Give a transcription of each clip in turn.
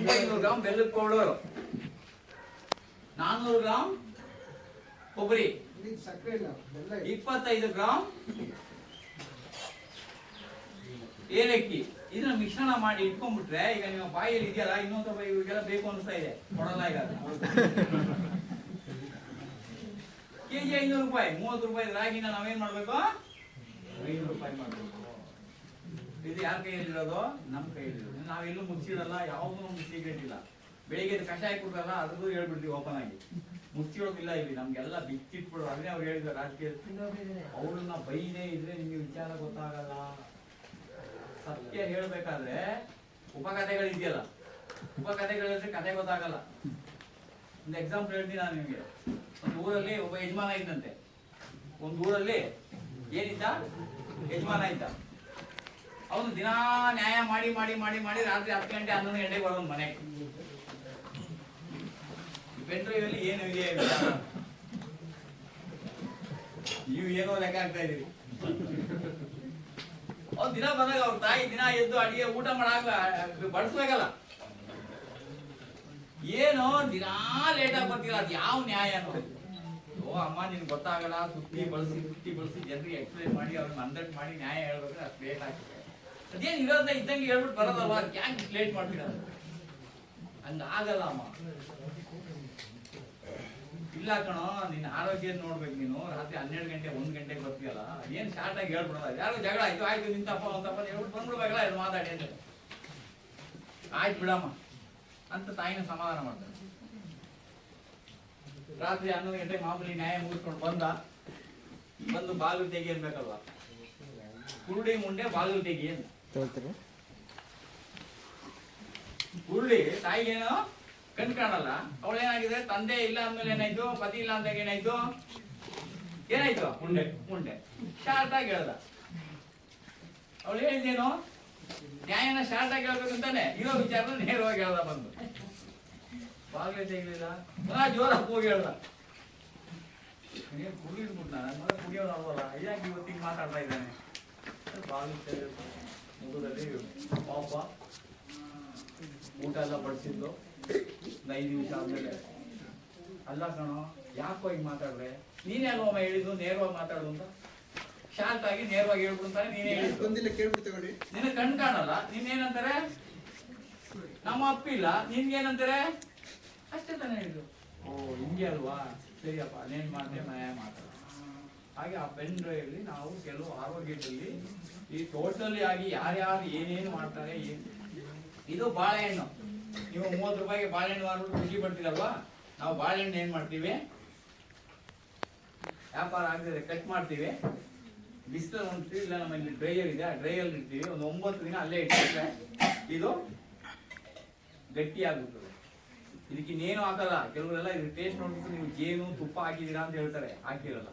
ಒಂಬೈನೂರು ಗ್ರಾಮ್ ಬೆಲ್ಲದ ಪೌಡರ್ ನಾನ್ನೂರು ಗ್ರಾಮ್ ಕೊಬ್ಬರಿ. ಇಪ್ಪತ್ತೈದು ಗ್ರಾಮ್ ಏಲಕ್ಕಿ. ಇದನ್ನ ಮಿಶ್ರಣ ಮಾಡಿ ಇಟ್ಕೊಂಡ್ಬಿಟ್ರೆ, ಈಗ ನಿಮ್ಮ ಬಾಯಲ್ಲಿ ಇದೆಯಲ್ಲ, ಇನ್ನೊಂದು ಇವರಿಗೆಲ್ಲ ಬೇಕು ಅನಿಸ್ತಾ ಇದೆ. ಕೊಡಲ್ಲ ಈಗ ಕೆಜಿ ಐನೂರು ರೂಪಾಯಿ. ಮೂವತ್ತು ರೂಪಾಯಿ ರಾಗಿನ ನಾವೇನ್ ಮಾಡ್ಬೇಕು? ಐನೂರು ರೂಪಾಯಿ ಮಾಡ್ಬೇಕು. ಇದು ಯಾರ ಕೈಯಲ್ಲಿರೋದು? ನಮ್ಮ ಕೈಯಲ್ಲಿರೋದು. ನಾವೆಲ್ಲೂ ಮುಚ್ಚಿಡಲ್ಲ ಯಾವುದೂ ಇಲ್ಲ ಬೆಳಿಗ್ಗೆ ಕಷಾಯ ಕುಡ್ದಲ್ಲ, ಅದ್ರದ್ದು ಹೇಳ್ಬಿಡ್ತೀವಿ ಓಪನ್ ಆಗಿ. ಮುಚ್ಚಿಡೋದಿಲ್ಲ ಇಲ್ಲಿ, ನಮ್ಗೆಲ್ಲ ಬಿಚ್ಚಿಟ್ಬಿಡು ಅದನ್ನೇ ಅವ್ರು ಹೇಳಿದ್ರು ರಾಜಕೀಯ ಅವ್ರನ್ನ ಬೈನೇ ಇದ್ರೆ ನಿಮಗೆ ವಿಚಾರ ಗೊತ್ತಾಗಲ್ಲ. ಸತ್ಯ ಹೇಳ್ಬೇಕಾದ್ರೆ ಉಪಕಥೆಗಳಿದೆಯಲ್ಲ ಉಪಕಥೆಗಳಿದ್ರೆ ಕಥೆ ಗೊತ್ತಾಗಲ್ಲ. ಒಂದು ಎಕ್ಸಾಂಪಲ್ ಹೇಳ್ತೀನಿ ನಾನು ನಿಮಗೆ. ಒಂದು ಊರಲ್ಲಿ ಒಬ್ಬ ಯಜಮಾನ ಇದ್ದಂತೆ. ಒಂದು ಊರಲ್ಲಿ ಏನಿದ್ದ? ಯಜಮಾನ ಇದ್ದ. ಅವನು ದಿನಾ ನ್ಯಾಯ ಮಾಡಿ ಮಾಡಿ ಮಾಡಿ ಮಾಡಿ ರಾತ್ರಿ ಹತ್ತು ಗಂಟೆ, ಹನ್ನೊಂದು ಗಂಟೆಗೆ ಬರೋನು ಮನೆಗೆ ಬೆಂಡ್ರೈವಲ್ಲಿ ಡ್ರೈವ್ ಏನು ಇದೆ? ನೀವು ಏನೋ ಲೆಕ್ಕ ಆಗ್ತಾ ಇದೀರಿ ಅವ್ನು ದಿನ ಬಂದಾಗ ಅವ್ರ ತಾಯಿ ದಿನ ಎದ್ದು ಅಡಿಗೆ ಊಟ ಮಾಡಾಕ ಬಡಿಸ್ಬೇಕಲ್ಲ. ಏನು ದಿನಾ ಲೇಟ್ ಆಗಿ ಬರ್ತೀರ, ಅದು ಯಾವ ನ್ಯಾಯನೋ ಓ, ಅಮ್ಮ ನಿನ್ ಗೊತ್ತಾಗಲ್ಲ, ಸುತ್ತಿ ಬಳಸಿ ಸುತ್ತಿ ಬಳಸಿ ಜನರಿಗೆ ಎಕ್ಸ್ಪ್ಲೈನ್ ಮಾಡಿ ಅವ್ರನ್ನ ಅಂದಟ್ ಮಾಡಿ, ನ್ಯಾಯ ಹೇಳ್ಬೇಕಾದ್ರೆ ಅಷ್ಟು ಲೇಟ್ ಆಗ್ತದೆ. ಅದೇನ್ ಇರೋದ ಇದ್ದಂಗೆ ಹೇಳ್ಬಿಟ್ಟು ಬರೋದಲ್ವಾ? ಯಾಕೆ ಲೇಟ್ ಮಾಡ್ತೀರ ಹಂಗ ಆಗಲ್ಲ ಅಮ್ಮ. ಇಲ್ಲ ಕಣೋ, ನಿನ್ನ ಆರೋಗ್ಯ ನೋಡ್ಬೇಕು ನೀನು. ರಾತ್ರಿ ಹನ್ನೆರಡು ಗಂಟೆ, ಒಂದು ಗಂಟೆಗೆ ಬರ್ತೀಯಲ್ಲ? ಏನು ಆಗಿ ಹೇಳ್ಬಿಡೋದ? ಯಾರು ಜಗಳ ಆಯ್ತು ಆಯ್ತು, ನಿಂತಪ್ಪ ಒಂದಪ್ಪ ಹೇಳ್ಬಿಟ್ಟು ಬಂದ್ಬಿಡ್ಬೇಕಲ್ಲ ಇದು ಮಾತಾಡಿ ಅಂತ. ಆಯ್ತು ಬಿಡಮ್ಮ. ಅಂತ ತಾಯಿನ ಸಮಾಧಾನ ಮಾಡ್ತಾನೆ. ರಾತ್ರಿ ಹನ್ನೊಂದು ಗಂಟೆ ಮಾಮೂಲಿ ನ್ಯಾಯ ಮುಗಿಸ್ಕೊಂಡು ಬಂದ. ಬಂದು ಬಾಗಿಲು ತೆಗಿ ಕುರುಡಿ ಮುಂಡೆ ಬಾಗಿಲು ತೆಗಿ ಹೇಳ್ತೀರಿ ಉರುಳಿ ತಾಯಿಗೇನು ಕಣ್ ಕಾಣಲ್ಲ. ಅವಳು ಏನಾಗಿದೆ? ತಂದೆ ಇಲ್ಲ ಅಂದ್ಮೇಲೆ ಏನಾಯ್ತು? ಪತಿ ಇಲ್ಲ ಅಂದಾಗ ಏನಾಯ್ತು? ಏನಾಯ್ತು? ಮುಂಡೆ ಶಾರ್ಟ್ ಆಗಿ ಹೇಳ್ದ. ಅವಳು ಹೇಳಿದೇನು ನ್ಯಾಯನ ಶಾರ್ಟ್ ಆಗಿ ಹೇಳ್ಬೇಕು ಅಂತಾನೆ. ಇರೋ ವಿಚಾರ ನೇರವಾಗಿ ಹೇಳ್ದ ಬಂದು. ಬಾಗ್ಲೇ ತೆಗಿಲಿಲ್ಲ. ಪುನಃ ಜೋರಾಗಿ ಹೋಗಿ ಹೇಳ್ದ. ಕುಡಿದ್ಬಿಟ್ಟು ನಾನು ಕುಡಿಯೋದು ಇವತ್ತಿಗೆ ಮಾತಾಡ್ತಾ ಇದ್ದಾನೆ. ಬಾಗ್ಲೇ ತೆಗೆದು ಮುಖದಲ್ಲಿ ಪಾಪ ಊಟ ಎಲ್ಲ ಬಡಿಸಿದ್ಲು ಐದು ನಿಮಿಷ ಆದ್ಮೇಲೆ. ಅಲ್ಲ ಕಣೋ ಯಾಕೋ ಹಿಂಗ್ ಮಾತಾಡ್ರೆ ನೀನೇ ಅಲ್ವಮ್ಮ ಹೇಳಿದ್ದು ನೇರವಾಗಿ ಮಾತಾಡು ಅಂತ? ಶಾಂತ ಆಗಿ ನೇರವಾಗಿ ಹೇಳ್ಬಿಡು ಅಂತ ನೀನೇ ಹೇಳಿದ್ದು. ಬಂದಿಲ್ಲ ಕೇಳ್ಬಿಟ್ಟು ತಗೊಳ್ಳಿ. ನಿನ್ನ ಕಣ್ ಕಾಣಲ್ಲ ನೀನೇನಂತಾರೆ? ನಮ್ಮ ಅಪ್ಪ ಇಲ್ಲ ನಿನ್ಗೇನಂತಾರೆ? ಅಷ್ಟೇ ತಾನೇ ಹೇಳಿದ್ರು ಓ ಹಿಂಗೆ ಅಲ್ವಾ? ಸರಿಯಪ್ಪ ನೇನ್ ಮಾಡ್ತೇನೆ ಮಾತಾಡ ಹಾಗೆ ಆ ಪೆನ್ ಡ್ರೈವ್ಲಿ ನಾವು ಕೆಲವು ಆರೋಗ್ಯದಲ್ಲಿ ಈ ಟೋಟಲಿ ಆಗಿ ಯಾರ್ಯಾರು ಏನೇನು ಮಾಡ್ತಾರೆ ಇದು ಬಾಳೆಹಣ್ಣು. ನೀವು ಮೂವತ್ತು ರೂಪಾಯಿಗೆ ಬಾಳೆಹಣ್ಣು ಮಾರ್ಬಿಟ್ಟು ಖುಷಿ ಪಡ್ತೀರಲ್ವಾ? ನಾವು ಬಾಳೆಹಣ್ಣು ಏನು ಮಾಡ್ತೀವಿ? ವ್ಯಾಪಾರ ಆಗ್ತದೆ ಕಟ್ ಮಾಡ್ತೀವಿ. ಬಿಸಿಲು ಒಂದು ಇಲ್ಲ ನಮ್ಮಲ್ಲಿ ಡ್ರೈಯರ್ ಇದೆ, ಆ ಡ್ರೈಯರ್ ಇಡ್ತೀವಿ. ಒಂದು ಒಂಬತ್ತು ದಿನ ಅಲ್ಲೇ ಇಟ್ಟಿರ್ತಾರೆ ಇದು ಗಟ್ಟಿ ಆಗುತ್ತದೆ ಇದಕ್ಕೆ ಹಾಕಲ್ಲ. ಕೆಲವರೆಲ್ಲ ಇದು ಟೇಸ್ಟ್ ನೋಡ್ಬಿಟ್ಟು ನೀವು ಜೇನು ತುಪ್ಪ ಹಾಕಿದೀರಾ ಅಂತ ಹೇಳ್ತಾರೆ. ಹಾಕಿರಲ್ಲ.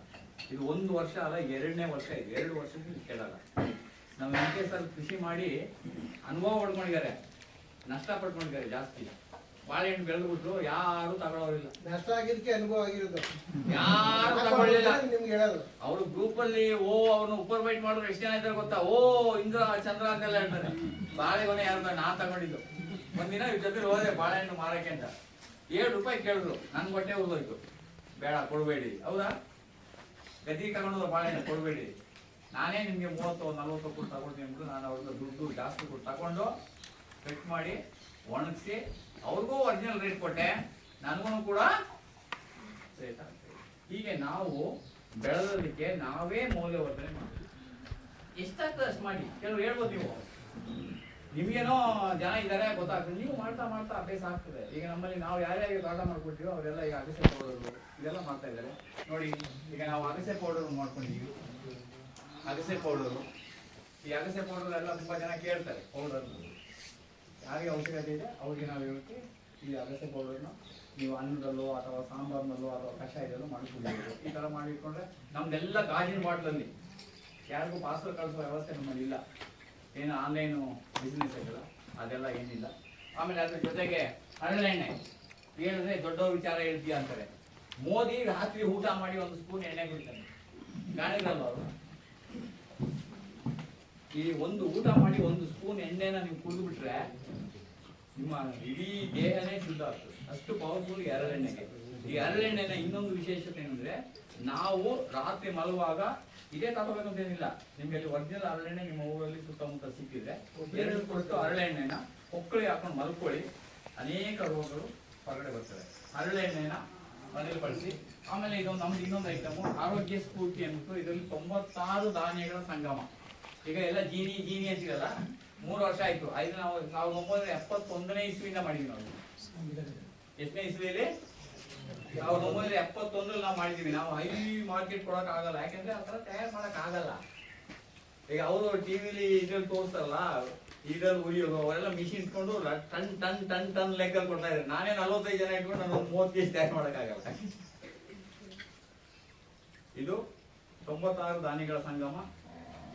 ಇದು ಒಂದು ವರ್ಷ ಅಲ್ಲ ಎರಡನೇ ವರ್ಷ ಇದೆ. ಎರಡು ವರ್ಷದಿಂದ ಕೇಳಲ್ಲ. ನಾವು ನಮ್ಮ ಎಂ ಕೆ ಸರ್ ಕೃಷಿ ಮಾಡಿ ಅನುಭವ ಪಡ್ಕೊಂಡಿದ್ದಾರೆ. ನಷ್ಟ ಪಡ್ಕೊಂಡಿದ್ದಾರೆ ಜಾಸ್ತಿ. ಬಾಳೆಹಣ್ಣು ಬೆಳೆದ್ಬಿಟ್ರು ಯಾರು ತಗೊಳ್ಳೋರಿಲ್ಲ ನಷ್ಟ ಆಗಿದ್ದಕ್ಕೆ ಅನುಭವ ಆಗಿರೋದು. ಯಾರು ತಗೊಳ್ಳಿಲ್ಲ. ನಿಮ್ಗೆ ಹೇಳೋದು. ಅವರು ಗ್ರೂಪ್ ಅಲ್ಲಿ ಓ ಅವ್ರನ್ನ ಉಪ್ಪರ್ ಬೈಟ್ ಮಾಡಿದ್ರು ಎಷ್ಟು ಜನ ಇದ್ದಾರೆ ಗೊತ್ತಾ? ಓ ಇಂದ್ರ ಚಂದ್ರ ಅಂತೆಲ್ಲ ಹೇಳ್ತಾರೆ. ಬಾಳೆಗೊನೆ ಯಾರು ನಾ ತಗೊಂಡಿದ್ದು. ಒಂದಿನ ಇವ್ರ ಜೊತೆ ಹೋದೆ ಬಾಳೆಹಣ್ಣು ಮಾರಕ್ಕೆ ಅಂತ. ಏಳು ರೂಪಾಯಿ ಕೇಳಿದ್ರು. ನನ್ ಬಟ್ಟೆ ಹೋಗೋಯ್ತು ಬೇಡ ಕೊಡಬೇಡಿ. ಹೌದಾ? ಗದ್ದಿಗೆ ತಗೊಂಡು ಬಾಳೆ ಕೊಡಬೇಡಿ. ನಾನೇ ನಿಮಗೆ ಮೂವತ್ತು, ನಲ್ವತ್ತು ಕೊಟ್ಟು ತಗೊಳ್ತೀನಿ ಅಂದ್ಬಿಟ್ಟು ನಾನು ಅವ್ರಿಗೆ ದುಡ್ಡು ಜಾಸ್ತಿ ಕೊಟ್ಟು ತಗೊಂಡು ಕಟ್ ಮಾಡಿ ಒಣಗಿಸಿ ಅವ್ರಿಗೂ ಒರಿಜಿನಲ್ ರೇಟ್ ಕೊಟ್ಟೆ. ನನಗೂ ಕೂಡ ರೇಟ್ ಹೀಗೆ ನಾವು ಬೆಳೆದೋದಕ್ಕೆ ನಾವೇ ಮೌಲ್ಯವರ್ಧನೆ ಮಾಡ್ತೀವಿ. ಎಷ್ಟಾಗ್ತದೆ ಅಷ್ಟು ಮಾಡಿ? ಕೆಲವರು ಹೇಳ್ಬೋದು ನೀವು. ನಿಮ್ಗೇನೋ ಜನ ಇದ್ದಾರೆ ಗೊತ್ತಾಗ್ತದೆ. ನೀವು ಮಾಡ್ತಾ ಮಾಡ್ತಾ ಅಭ್ಯಾಸ ಆಗ್ತದೆ. ಈಗ ನಮ್ಮಲ್ಲಿ ನಾವು ಯಾರ್ಯಾರಿಗೆ ತೋಟ ಮಾಡ್ಕೊಡ್ತೀವೋ ಅವರೆಲ್ಲ ಈಗ ಅಗಸೆ ಪೌಡರ್ ಇದೆಲ್ಲ ಮಾಡ್ತಾ ಇದ್ದಾರೆ. ನೋಡಿ, ಈಗ ನಾವು ಅಗಸೆ ಪೌಡರ್ ಮಾಡ್ಕೊಂಡಿದ್ದೀವಿ. ಅಗಸೆ ಪೌಡರು. ಈ ಅಗಸೆ ಪೌಡರ್ ಎಲ್ಲ ತುಂಬ ಜನ ಕೇಳ್ತಾರೆ, ಪೌಡರ್ ಯಾರಿಗೆ ಅವಶ್ಯಕತೆ ಇದೆ, ಅವ್ರಿಗೆ ನಾವು ಹೇಳ್ತೀವಿ ಈ ಅಗಸೆ ಪೌಡರ್ನ ನೀವು ಅನ್ನದಲ್ಲೋ ಅಥವಾ ಸಾಂಬಾರ್ನಲ್ಲೋ ಅಥವಾ ಕಷಾಯದಲ್ಲೋ ಮಾಡ್ಕೊಂಡಿದ್ದೀವಿ ಈ ಥರ ಮಾಡಿಟ್ಕೊಂಡ್ರೆ ನಮ್ದೆಲ್ಲ ಗಾಜಿನ ಬಾಟ್ಲಲ್ಲಿ. ಯಾರಿಗೂ ಪಾರ್ಸಲ್ ಕಳಿಸೋ ವ್ಯವಸ್ಥೆ ನಮ್ಮಲ್ಲಿ ಇಲ್ಲ. ಏನು ಆನ್ಲೈನು ಬಿಸ್ನೆಸ್ ಆಗಿಲ್ಲ ಅದೆಲ್ಲ ಏನಿಲ್ಲ. ಆಮೇಲೆ ಅದ್ರ ಜೊತೆಗೆ ಹರಳೆಣ್ಣೆ. ಹೇಳಿದ್ರೆ ದೊಡ್ಡವ್ರ ವಿಚಾರ ಹೇಳ್ತೀಯ ಅಂತಾರೆ. ಮೋದಿ ರಾತ್ರಿ ಊಟ ಮಾಡಿ ಒಂದು ಸ್ಪೂನ್ ಎಣ್ಣೆ ಬಿಡ್ತಾನೆ ಗಾಣಿಗಲ್ಲ ಅವರು? ಈ ಒಂದು ಊಟ ಮಾಡಿ ಒಂದು ಸ್ಪೂನ್ ಎಣ್ಣೆನ ನೀವು ಕುಡಿದು ಬಿಟ್ರೆ ನಿಮ್ಮ ಇಡೀ ದೇಹನೇ ಶುದ್ಧ ಆಗ್ತದೆ. ಅಷ್ಟು ಪವರ್ಫುಲ್ ಎರಳೆಣ್ಣೆಗೆ ಈ ಹರಳೆಣ್ಣೆನ ಇನ್ನೊಂದು ವಿಶೇಷತೆ ಏನಂದ್ರೆ, ನಾವು ರಾತ್ರಿ ಮಲಗುವಾಗ ಇದೇ ತಗೋಬೇಕಂತ ಏನಿಲ್ಲ ನಿಮ್ಗೆ ಅಲ್ಲಿ ಒರಿಜಿನಲ್ ಹರಳೆಣ್ಣೆ ನಿಮ್ಮ ಊರಲ್ಲಿ ಸುತ್ತಮುತ್ತ ಸಿಕ್ಕಿದ್ರೆ ಎರಡು ಕೊಟ್ಟು ಹರಳೆಣ್ಣೆನ ಹೊಕ್ಕಳಿ ಹಾಕೊಂಡು ಮಲ್ಕೊಳ್ಳಿ. ಅನೇಕ ರೋಗಗಳು ಹೊರಗಡೆ ಬರ್ತವೆ. ಹರಳೆಣ್ಣೆನ ಮನೇಲಿ ಬಳಸಿ. ಆಮೇಲೆ ಇದೊಂದು ನಮ್ದು ಇನ್ನೊಂದು ಐಟಮ್ ಆರೋಗ್ಯ ಸ್ಫೂರ್ತಿ ಅಂದ್ಬಿಟ್ಟು ಇದರಲ್ಲಿ ತೊಂಬತ್ತಾರು ಧಾನ್ಯಗಳ ಸಂಗಮ. ಈಗ ಎಲ್ಲ ಜೀನಿ ಜೀನಿ ಅಂತೀರಲ್ಲ? ಮೂರು ವರ್ಷ ಆಯ್ತು. ಐದು ನಾವು ಸಾವಿರದ ಒಂಬೈನೂರ ಎಪ್ಪತ್ತೊಂದನೇ ಇಸ್ವಿಯಿಂದ ಮಾಡಿದ್ವಿ ನಾವು. ಎಷ್ಟನೇ ಇಸ್ವಿಯಲ್ಲಿ? ಸಾವಿರದ ಒಂಬೈನೂರ ಎಪ್ಪತ್ತೊಂದರಲ್ಲಿ ನಾವು ಮಾಡಿದೀವಿ. ನಾವು ಹೈ ಮಾರ್ಕೆಟ್ ಕೊಡೋಕೆ ಆಗಲ್ಲ. ಯಾಕಂದ್ರೆ ಆ ಥರ ತಯಾರು ಮಾಡೋಕೆ ಆಗಲ್ಲ. ಈಗ ಅವರು ಟಿವಿಲಿ ಇದ್ರಲ್ಲಿ ತೋರಿಸ್ತಾರಲ್ಲ ಇದ್ರಲ್ಲಿ ಉರಿಯೋದು, ಅವರೆಲ್ಲ ಮಿಷಿನ್ ಇಟ್ಕೊಂಡು ಟನ್ ಟನ್ ಟನ್ ಟನ್ ಲೆಕ್ಕಲ್ಲಿ ಕೊಡ್ತಾ ಇದ್ದಾರೆ. ನಾನೇ ನಲ್ವತ್ತೈದು ಜನ ಇಟ್ಕೊಂಡು ನಾನು ಮೂವತ್ತು ಕೆಜಿ ತಯಾರು ಮಾಡೋಕ್ಕಾಗಲ್ಲ ಇದು ತೊಂಬತ್ತಾರು ದಾನಿಗಳ ಸಂಗಮ.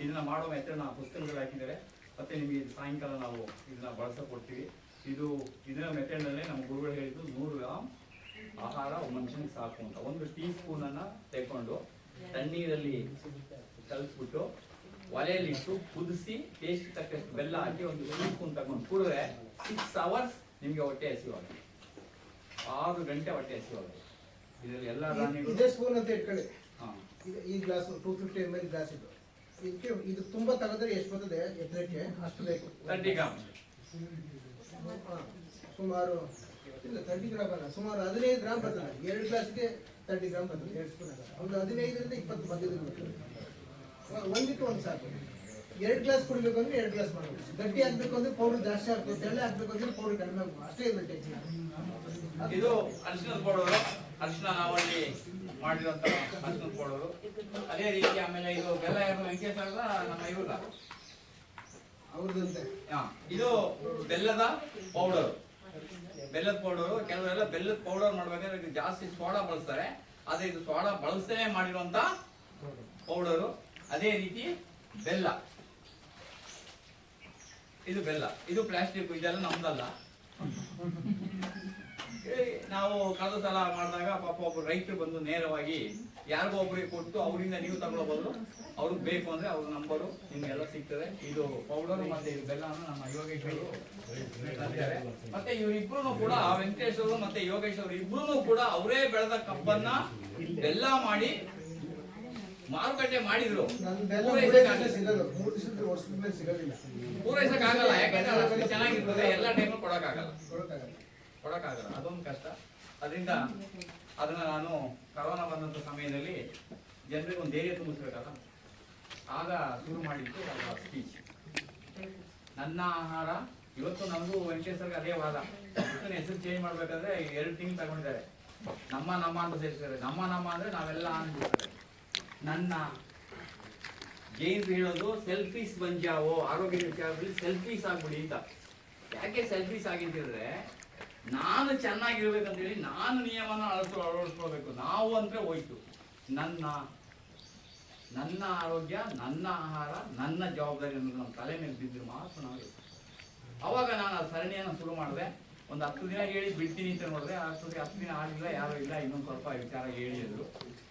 ಇದನ್ನ ಮಾಡೋ ನಾವು ಪುಸ್ತಕದಲ್ಲಿ ಹಾಕಿದ್ದಾರೆ ಮತ್ತೆ ನಿಮಗೆ ಸಾಯಂಕಾಲ ನಾವು ಇದನ್ನ ಬಳಸಕೊಡ್ತೀವಿ. ಇದು, ಇದರ ಮೆಥಡ್ ನಲ್ಲೇ ನಮ್ಮ ಗುರುಗಳು ಹೇಳಿದ್ದು ನೂರು ಗ್ರಾಮ್ ಆಹಾರ ಮನುಷ್ಯನಿಗೆ ಸಾಕು ಅಂತ. ಒಂದು ಟೀ ಸ್ಪೂನ್ ಅನ್ನ ತಗೊಂಡು ತಣ್ಣೀರಲ್ಲಿ ಕಲಿಸ್ಬಿಟ್ಟು ಒಲೆಯಲ್ಲಿಟ್ಟು ಕುದಿಸಿ ಟೇಸ್ಟ್ ತಕ್ಕಷ್ಟು ಬೆಲ್ಲ ಹಾಕಿ ಒಂದು ಟೀ ಸ್ಪೂನ್ ತಗೊಂಡು ಕುಡಿದ್ರೆ ಸಿಕ್ಸ್ ಅವರ್ಸ್ ನಿಮಗೆ ಹೊಟ್ಟೆ ಹಸಿವಾಗ ಆರು ಗಂಟೆ ಹೊಟ್ಟೆ ಹಸಿವಾಗುತ್ತೆ. ಇದರಲ್ಲಿ ಎಲ್ಲ ಇದೇ ಸ್ಪೂನ್ ಅಂತ ಇಟ್ಕೊಳ್ಳಿ. ಹಾಂ. ಈ glass two fifty M L glass ಇದು. ಇದಕ್ಕೆ ಇದು ತುಂಬಾ ತಗದ್ರೆ ಎಷ್ಟು ಬರ್ತದೆ ಎತ್ತರಕ್ಕೆ? ಅಷ್ಟು ಬೇಕು. ತರ್ಟಿ ಗ್ರಾಮ್ ಸುಮಾರು ಇಲ್ಲ ತರ್ಟಿ ಗ್ರಾಮ್ ಅಲ್ಲ ಸುಮಾರು ಹದಿನೈದು ಗ್ರಾಮ್ ಬರ್ತದೆ. ಎರಡು ಗ್ಲಾಸ್ಗೆ ತರ್ಟಿ ಗ್ರಾಮ್ ಬರ್ತದೆ ಎರಡು ಸ್ಪೂನ್ ಅಲ್ಲ. ಒಂದು ಹದಿನೈದರಿಂದ ಇಪ್ಪತ್ತು ಮಧ್ಯದಲ್ಲಿ ಬರ್ತದೆ. ಒ- ಒಂದಕ್ಕೆ ಒಂದು ಸಾಕು. ಎರಡು ಗ್ಲಾಸ್ ಕುಡಿಬೇಕು ಅಂದ್ರೆ ಎರಡು ಗ್ಲಾಸ್ ಮಾಡಬೇಕು. ಗಟ್ಟಿ ಹಾಕ್ಬೇಕು ಅಂದ್ರೆ ಪೌಡರ್ ಜಾಸ್ತಿ ಹಾಕ್ಬೇಕು ತೆಳ್ಳೆ ಹಾಕ್ಬೇಕು ಅಂದ್ರೆ ಪೌಡರ್ ಕಡಿಮೆ ಆಗಬೇಕು. ಅಷ್ಟೇ ಇದೆ ಟೆಕ್ನಿಕ್ ಇದು ಅರಿಶಿನದ ಪೌಡರು. ಅರಿಶಿನ ನಾವಲ್ಲಿ ಮಾಡಿರೋಂಥ ಅರಿಶಿನ ಪೌಡರು. ಅದೇ ರೀತಿ ಆಮೇಲೆ ಇದು ಬೆಲ್ಲ ಯಾರು ವೆಂಕಟೇಶ್ ಅಲ್ಲ ನಮ್ಮ ಇವ್ರಲ್ಲ ಅವ್ರದಂತೆ ಇದು ಬೆಲ್ಲದ ಪೌಡರ್. ಬೆಲ್ಲದ ಪೌಡರು, ಕೆಲವರೆಲ್ಲ ಬೆಲ್ಲದ ಪೌಡರ್ ಮಾಡ್ಬೇಕಾದ್ರೆ ಇದು ಜಾಸ್ತಿ ಸೋಡಾ ಬಳಸ್ತಾರೆ. ಆದ್ರೆ ಇದು ಸೋಡಾ ಬಳಸದೇ ಮಾಡಿರುವಂತ ಪೌಡರು. ಅದೇ ರೀತಿ ಬೆಲ್ಲ. ಇದು ಬೆಲ್ಲ. ಇದು ಪ್ಲಾಸ್ಟಿಕ್, ಇದೆಲ್ಲ ನಮ್ದಲ್ಲ. ನಾವು ಕಳೆದ ಸಲ ಮಾಡಿದಾಗ ಪಾಪ ಒಬ್ಬ ರೈತರು ಬಂದು ನೇರವಾಗಿ ಯಾರಿಗೋ ಒಬ್ಬರಿಗೆ ಕೊಟ್ಟು ಅವರಿಂದ ನೀವು ತಗೊಳ್ಳೋ ಬದಲು ಅವ್ರಿಗೆ ಬೇಕು ಅಂದ್ರೆ ಅವ್ರ ನಂಬರು ನಿಮಗೆಲ್ಲ ಸಿಗ್ತದೆ. ಇದು ಪೌಡರ್ ಮತ್ತೆ ಇದು ಬೆಲ್ಲನ ನಮ್ಮ ಯೋಗೇಶ್ವರು. ಮತ್ತೆ ಇವರಿಬ್ರು ಕೂಡ ವೆಂಕಟೇಶ್ವರು ಮತ್ತೆ ಯೋಗೇಶ್ ಅವರು ಇಬ್ರು ಕೂಡ ಅವರೇ ಬೆಳೆದ ಕಬ್ಬನ್ನ ಬೆಲ್ಲ ಮಾಡಿ ಮಾರುಕಟ್ಟೆ ಮಾಡಿದ್ರು. ನನ್ನ ಬೆಲ್ಲ ಮೂರೇ ದಿವಸ ಸಿಗೋದು. ಮೂರು ದಿವಸದ ವರ್ಷದ ಮೇಲೆ ಸಿಗೋದಿಲ್ಲ. ಪೂರೈಸಕ್ ಆಗಲ್ಲ ಯಾಕಂದ್ರೆ ಚೆನ್ನಾಗಿರ್ತದೆ. ಎಲ್ಲ ಟೈಮು ಕೊಡಕ್ಕಾಗಲ್ಲ. ಕೊಡಕ್ಕಾಗಲ್ಲ. ಅದೊಂದು ಕಷ್ಟ. ಅದರಿಂದ ಅದನ್ನು ನಾನು ಕರೋನಾ ಬಂದಂಥ ಸಮಯದಲ್ಲಿ ಜನರಿಗೆ ಒಂದು ಧೈರ್ಯ ತುಂಬಿಸ್ಬೇಕಲ್ಲ? ಆಗ ಶುರು ಮಾಡಿದ್ದು ಅದರ ಸ್ಪೀಚ್ ನನ್ನ ಆಹಾರ, ಇವತ್ತು ನಮಗೂ ವೆಂಕಟೇಶ್ವರ್ಗೆ ಅದೇ ವಾದ. ಇವತ್ತಿನ ಹೆಸರು ಚೇಂಜ್ ಮಾಡ್ಬೇಕಾದ್ರೆ ಎರಡು ತಿಂಗಳು ತಗೊಂಡಿದ್ದಾರೆ. ನಮ್ಮ ನಮ್ಮ ಅಂತ ಸೇರಿಸಿದ್ದಾರೆ. ನಮ್ಮ ನಮ್ಮ ಅಂದರೆ ನಾವೆಲ್ಲ ಅನ್ಬಿಡ್ತಾರೆ ನನ್ನ ಜೈನ್ಸ್ ಹೇಳೋದು ಸೆಲ್ಫೀಸ್ ಬಂಜಾವೋ ಆರೋಗ್ಯದ ವಿಚಾರದಲ್ಲಿ ಸೆಲ್ಫೀಸ್ ಆಗ್ಬಿಡಿ ಅಂತ. ಯಾಕೆ ಸೆಲ್ಫೀಸ್ ಆಗಿದ್ರೆ ನಾನು ಚೆನ್ನಾಗಿರ್ಬೇಕಂತೇಳಿ ನಾನು ನಿಯಮನ ಅಳಿಸ್ ಅಳವಡಿಸ್ಕೊಳ್ಬೇಕು. ನಾವು ಅಂದ್ರೆ ಹೋಯ್ತು. ನನ್ನ ನನ್ನ ಆರೋಗ್ಯ, ನನ್ನ ಆಹಾರ, ನನ್ನ ಜವಾಬ್ದಾರಿ ಅನ್ನೋದು ನಮ್ಮ ತಲೆ ಮೇಲೆ ಬಿದ್ದರೆ ಮಾತ್ರ ನಾವು ಅವಾಗ ನಾನು ಆ ಸರಣಿಯನ್ನು ಶುರು ಮಾಡಿದೆ. ಒಂದು ಹತ್ತು ದಿನ ಹೇಳಿ ಬಿಡ್ತೀನಿ ಅಂತ ನೋಡಿದ್ರೆ ಅಷ್ಟೊತ್ತಿಗೆ ಹತ್ತು ದಿನ ಆಗಿಲ್ಲ, ಯಾರು ಇಲ್ಲ, ಇನ್ನೊಂದು ಸ್ವಲ್ಪ ವಿಚಾರ ಹೇಳಿದ್ರು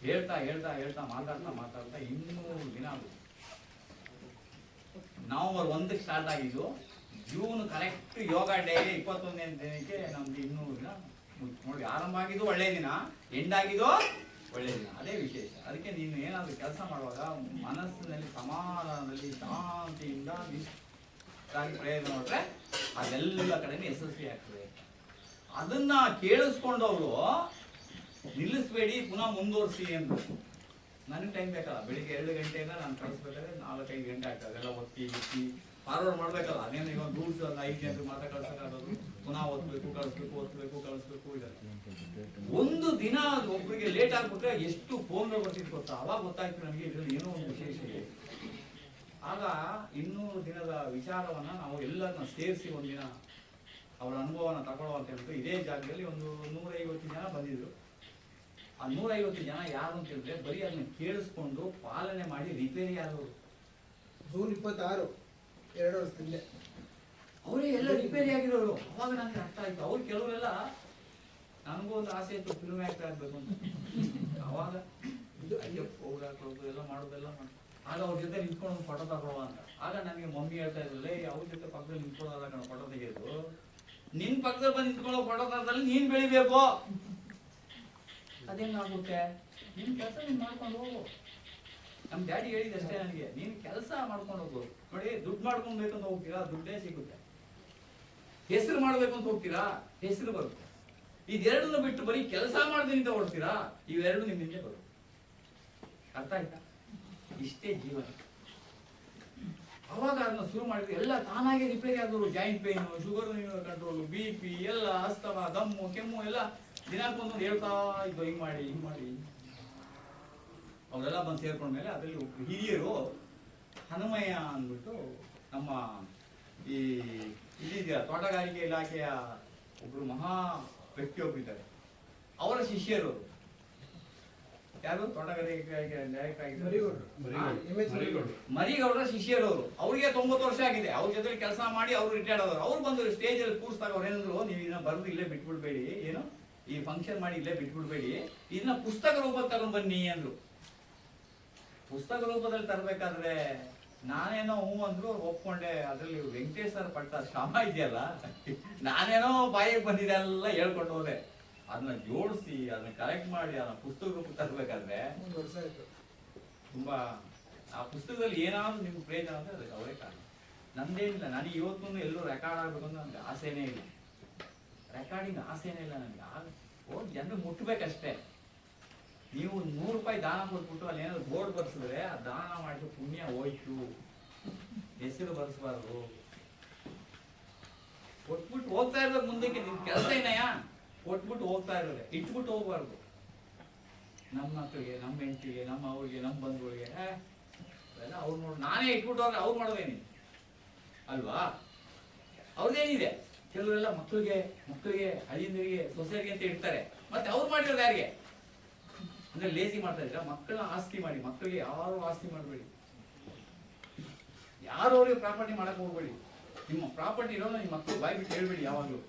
ಹೇಳ್ತಾ ಹೇಳ್ತಾ ಹೇಳ್ತಾ, ಮಾತಾಡ್ತಾ ಮಾತಾಡ್ತಾ ಇನ್ನೂರು ದಿನ ಆಗುತ್ತೆ ನವೆಂಬರ್ ಒಂದಕ್ಕೆ ಸ್ಟಾರ್ಟ್ ಆಗಿದ್ದು ಜೂನ್ ಕರೆಕ್ಟ್ ಯೋಗ ಡೇ ಇಪ್ಪತ್ತೊಂದನೇ ದಿನಕ್ಕೆ ನಮ್ದು ಮುಗ್ದು. ನೋಡಿ ಆರಂಭ ಆಗಿದ್ದು ಒಳ್ಳೆ ದಿನ ಎಂಡ್ ಆಗಿದ್ದು ಒಳ್ಳೆ ದಿನ. ಅದೇ ವಿಶೇಷ. ಅದಕ್ಕೆ ನೀನು ಏನಾದರೂ ಕೆಲಸ ಮಾಡುವಾಗ ಮನಸ್ಸಿನಲ್ಲಿ ಸಮಾಧಾನದಲ್ಲಿ ಶಾಂತಿಯಿಂದ ಪ್ರಯತ್ನ ಮಾಡಿದ್ರೆ ಅದೆಲ್ಲ ಕಡೆನೂ ಯಶಸ್ವಿ ಆಗ್ತದೆ. ಅದನ್ನ ಕೇಳಿಸ್ಕೊಂಡವರು ನಿಲ್ಲಿಸ್ಬೇಡಿ, ಪುನಃ ಮುಂದುವರಿಸಿ ಅಂತ ನನಗೆ ಟೈಮ್ ಬೇಕಲ್ಲ. ಬೆಳಿಗ್ಗೆ ಎರಡು ಗಂಟೆಯಿಂದ ನಾನು ಕಳಿಸ್ಬೇಕಾದ್ರೆ ನಾಲ್ಕೈದು ಗಂಟೆ ಆಗ್ತದೆ. ಅದೆಲ್ಲ ಒತ್ತಿ ಒತ್ತಿ ಫಾರ್ವರ್ಡ್ ಮಾಡ್ಬೇಕಲ್ಲ, ಅದೇನು ಈಗ ರೂಲ್ಸ್ ಅಲ್ಲ, ಐದು ಜನರಿಗೆ ಮಾತ್ರ ಕಳ್ಸಕ್ಕಾಗೋದು? ಪುನಃ ಓದ್ಬೇಕು, ಕಳಿಸ್ಬೇಕು ಓದ್ಬೇಕು, ಕಳಿಸ್ಬೇಕು, ಇದೆ. ಒಂದು ದಿನ ಅದು ಒಬ್ಬರಿಗೆ ಲೇಟ್ ಆಗ್ಬಿಟ್ರೆ ಎಷ್ಟು ಫೋನ್ ಬರ್ತಿತ್ತು ಗೊತ್ತಾ? ಅವಾಗ ಗೊತ್ತಾಯ್ತು ನನಗೆ, ಇದ್ರಲ್ಲಿ ಏನೋ ಒಂದು ವಿಶೇಷ ಇದೆ. ಆಗ ಇನ್ನೂರು ದಿನದ ವಿಚಾರವನ್ನ ನಾವು ಎಲ್ಲರನ್ನ ಸೇರಿಸಿ ಒಂದಿನ ಅವರ ಅನುಭವನ ತಗೊಳ್ಳೋ ಅಂತ ಹೇಳ್ಬಿಟ್ಟು ಇದೇ ಜಾಗದಲ್ಲಿ ಒಂದು ನೂರೈವತ್ತು ಜನ ಬಂದಿದ್ರು. ಆ ನೂರೈವತ್ತು ಜನ ಯಾರು ಅಂತ ಹೇಳಿದ್ರೆ ಬರೀ ಅದನ್ನ ಕೇಳಿಸ್ಕೊಂಡು ಪಾಲನೆ ಮಾಡಿ ರಿಪೇರಿ ಆದವರು ಜೂನ್ ಇಪ್ಪತ್ತಾರು. ಎರಡು ವರ್ಷದಿಂದ ಅವರೇ ಎಲ್ಲ ರಿಪೇರಿ ಆಗಿರೋರು ಅವಾಗ ನನಗೆ ಅರ್ಥ ಆಯ್ತು. ಅವ್ರು ಕೆಲವರೆಲ್ಲ ನನಗೂ ಒಂದು ಆಸೆ ಇತ್ತು ಫಿಲ್ಮ್ ಆಕ್ಟರ್ ಆಗ್ಬೇಕು ಅಂತ. ಅವಾಗ ಇದು ಅಯ್ಯಪ್ಪ ಅವ್ರು ಹಾಕೋದು ಎಲ್ಲ ಮಾಡೋದೆಲ್ಲ ಮಾಡಿ. ಆಗ ಅವ್ರ ಜೊತೆ ನಿಂತ್ಕೊಂಡು ಒಂದು ಫೋಟೋ ತಗೊಳ್ಳುವ ಅಂತ. ಆಗ ನನಗೆ ಮಮ್ಮಿ ಹೇಳ್ತಾ ಇದ್ರಲ್ಲ ಅವ್ರ ಜೊತೆ ಪಕ್ಕದಲ್ಲಿ ನಿಂತ್ಕೊಳ್ಳೋದಾಗ ಕಣ ಫೋಟೋ ತೆಗೆಯೋದು. ನಿನ್ ಪಕ್ಕದಲ್ಲಿ ಬಂದು ನಿಂತ್ಕೊಳ್ಳೋ ತರದಲ್ಲಿ ನೀನ್ ಬೆಳಿಬೇಕು. ಅದೇನಾಗುತ್ತೆ? ನಿನ್ ಕೆಲಸ ನೀನ್ ಮಾಡ್ಕೊಂಡು ಹೋಗು. ನಮ್ ಡ್ಯಾಡಿ ಹೇಳಿದ ಅಷ್ಟೇ ನನಗೆ, ನೀನ್ ಕೆಲಸ ಮಾಡ್ಕೊಂಡು ಹೋಗು. ನೋಡಿ, ದುಡ್ಡು ಮಾಡ್ಕೊಬೇಕು ಅಂತ ಹೋಗ್ತೀರಾ? ದುಡ್ಡೇ ಸಿಗುತ್ತೆ. ಹೆಸರು ಮಾಡ್ಬೇಕು ಅಂತ ಹೋಗ್ತೀರಾ? ಹೆಸರು ಬರುತ್ತೆ. ಇದೆರಡನ್ನು ಬಿಟ್ಟು ಬರೀ ಕೆಲಸ ಮಾಡ್ತೀನಿ ಅಂತ ಇವೆರಡು ಇವೆರಡು ನಿಮಗೆ ಬರುತ್ತೆ. ಅರ್ಥ ಆಯ್ತಾ? ಇಷ್ಟೇ ಜೀವನ. ಅವಾಗ ಅದನ್ನ ಶುರು ಮಾಡಿದ್ರೆ ಎಲ್ಲ ತಾನಾಗೆ ರಿಪೇರಿ ಆದವರು joint pain sugar control B P ಎಲ್ಲ ಅಸ್ತಮ ದಮ್ಮು, ಕೆಮ್ಮು, ಎಲ್ಲ ದಿನಕ್ಕೊಂದೊಂದು ಹೇಳ್ತಾ ಇದ್ದು ಹಿಂಗ್ ಮಾಡಿ ಹಿಂಗ್ ಮಾಡಿ ಅವರೆಲ್ಲ ಬಂದು ಸೇರ್ಕೊಂಡ್ಮೇಲೆ ಅದರಲ್ಲಿ ಒಬ್ರು ಹಿರಿಯರು ಹನುಮಯ್ಯ ಅಂದ್ಬಿಟ್ಟು ನಮ್ಮ ಈ ಇಲ್ಲಿದೆಯ ತೋಟಗಾರಿಕೆ ಇಲಾಖೆಯ ಒಬ್ರು ಮಹಾ ವ್ಯಕ್ತಿಯೊಬ್ಬರಿದ್ದಾರೆ ಅವರ ಶಿಷ್ಯರು ಯಾರು? ತೋಟಗಾರಿಕೆ ಮರಿಗೌಡರ. ಶಿಷ್ಯರು ಅವರು. ಅವ್ರಿಗೆ ತೊಂಬತ್ತು ವರ್ಷ ಆಗಿದೆ. ಅವ್ರ ಜೊತೆ ಕೆಲಸ ಮಾಡಿ ಅವ್ರು ರಿಟೈರ್ಡ್ ಆದವರು. ಅವ್ರು ಬಂದು ಸ್ಟೇಜ್ ಅಲ್ಲಿ ಕೂರಿಸ್ತಾರೆ ಅವ್ರು ಏನಂದ್ರು ನೀವು ಇದನ್ನ ಬರೆದು ಇಲ್ಲೇ ಬಿಟ್ಬಿಡ್ಬೇಡಿ. ಏನು? ಈ ಫಂಕ್ಷನ್ ಮಾಡಿ ಇಲ್ಲೇ ಬಿಟ್ಬಿಡ್ಬೇಡಿ. ಇದನ್ನ ಪುಸ್ತಕ ರೂಪ ತಗೊಂಡ್ ಬನ್ನಿ ಅಂದ್ರು. ಪುಸ್ತಕ ರೂಪದಲ್ಲಿ ತರಬೇಕಾದ್ರೆ ನಾನೇನೋ ಹ್ಞೂ ಅಂದ್ರು ಒಪ್ಕೊಂಡೆ. ಅದ್ರಲ್ಲಿ ವೆಂಕಟೇಶ್ವರ ಸರ್ ಪಟ್ಟ ಶ್ರಮ ಇದೆಯಲ್ಲ? ನಾನೇನೋ ಬಾಯಿಗೆ ಬಂದಿದೆ ಎಲ್ಲ ಹೇಳ್ಕೊಂಡು ಹೋದೆ. ಅದನ್ನ ಜೋಡಿಸಿ ಅದನ್ನ ಕಲೆಕ್ಟ್ ಮಾಡಿ ಅದನ್ನ ಪುಸ್ತಕ ರೂಪ ತರಬೇಕಾದ್ರೆ ತುಂಬಾ ಆ ಪುಸ್ತಕದಲ್ಲಿ ಏನಾದ್ರು ನಿಮ್ಗೆ ಪ್ರಯೋಜನ ಅಂದ್ರೆ ಅದಕ್ಕೆ ಅವರೇ ಕಾರಣ. ನಂದೇನಿಲ್ಲ. ನನಗೆ ಇವತ್ತು ಎಲ್ಲೂ ರೆಕಾರ್ಡ್ ಆಗಬೇಕು ಅಂತ ನನಗೆ ಆಸೆನೇ ಇಲ್ಲ. ರೆಕಾರ್ಡಿಂಗ್ ಆಸೆನೇ ಇಲ್ಲ ನನಗೆ. ಆಗ ಹೋಗಿ ಜನರು ಮುಟ್ಬೇಕಷ್ಟೇ. ನೀವು ನೂರು ರೂಪಾಯಿ ದಾನ ಕೊಟ್ಬಿಟ್ಟು ಅಲ್ಲಿ ಏನಾದ್ರು ಬೋರ್ಡ್ ಬರ್ಸಿದ್ರೆ ಆ ದಾನ ಮಾಡಿದ ಪುಣ್ಯ ಹೋಯ್ತು. ಹೆಸರು ಬರ್ಸ್ಬಾರ್ದು. ಕೊಟ್ಬಿಟ್ಟು ಹೋಗ್ತಾ ಇರೋದು ಮುಂದಕ್ಕೆ ನಿನ್ ಕೆಲಸ ಏನಯ್ಯ ಕೊಟ್ಬಿಟ್ಟು ಹೋಗ್ತಾ ಇರೋದೆ. ಇಟ್ಬಿಟ್ಟು ಹೋಗ್ಬಾರ್ದು. ನಮ್ಮ ಮಕ್ಕಳಿಗೆ ನಮ್ಮ ಹೆಂಡತಿಗೆ, ನಮ್ಮ ಅವ್ರಿಗೆ, ನಮ್ಮ ಬಂಧುಗಳಿಗೆ ಅವೆಲ್ಲ ಅವ್ರು ನೋಡಿ, ನಾನೇ ಇಟ್ಬಿಟ್ಟು ಹೋದ್ರೆ ಅವ್ರು ಮಾಡೋದೇನಿ ಅಲ್ವಾ? ಅವ್ರದ್ದೇನಿದೆ ಕೆಲವರೆಲ್ಲ ಮಕ್ಕಳಿಗೆ ಮಕ್ಕಳಿಗೆ ಹಳ್ಳಿಂದರಿಗೆ ಸೊಸೈಟಿಗೆ ಅಂತ ಇಡ್ತಾರೆ. ಮತ್ತೆ ಅವ್ರು ಮಾಡಿರೋದು ಯಾರಿಗೆ? ಅಂದ್ರೆ ಲೇಸಿ ಮಾಡ್ತಾ ಇದ್ದೀರಾ? ಮಕ್ಕಳನ್ನ ಆಸ್ತಿ ಮಾಡಿ, ಮಕ್ಕಳಿಗೆ ಯಾರು ಆಸ್ತಿ ಮಾಡಬೇಡಿ. ಯಾರು ಅವ್ರಿಗೆ ಪ್ರಾಪರ್ಟಿ ಮಾಡಕ್ ಹೋಗ್ಬೇಡಿ. ನಿಮ್ಮ ಪ್ರಾಪರ್ಟಿ ಇರೋದು ನಿಮ್ಮ ಮಕ್ಕಳು ಬಾಯ್ ಬಿಟ್ಟು ಹೇಳ್ಬೇಡಿ ಯಾವಾಗಲೂ.